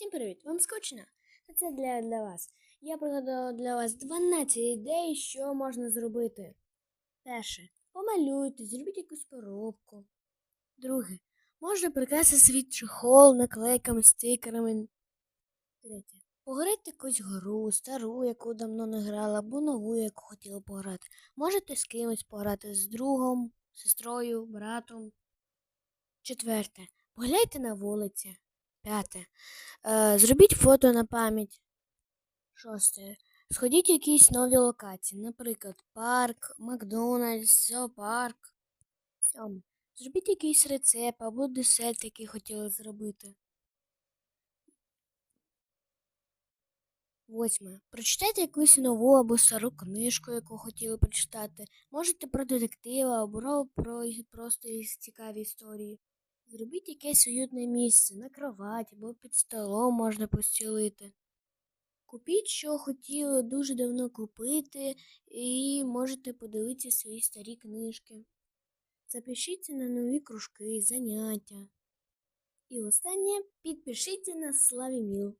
Всім привіт! Вам скучно? Це для, для вас. Я пригадала для вас 12 ідей, що можна зробити. Перше. Помалюйте, зробіть якусь поробку. Друге. Можна прикрасити свій чехол наклейками, стикерами. Третє. Пограйте якусь гру, стару, яку давно не грала, або нову, яку хотіли пограти. Можете з кимось пограти, з другом, сестрою, братом. Четверте. Погляньте на вулиці. П'яте. Е, зробіть фото на пам'ять. Шосте. Сходіть в якісь нові локації, наприклад, парк, Макдональдс, зоопарк. Сьоме. Зробіть якийсь рецепт або десерт, який хотіли зробити. Восьме. Прочитайте якусь нову або стару книжку, яку хотіли прочитати. Можете про детектива або про просто цікаві історії. Зробіть якесь уютне місце на кроваті або під столом можна постілити. Купіть, що хотіли дуже давно купити, і можете подивитися свої старі книжки. Запишіться на нові кружки, заняття. І останнє підпишіться на Славі Міл.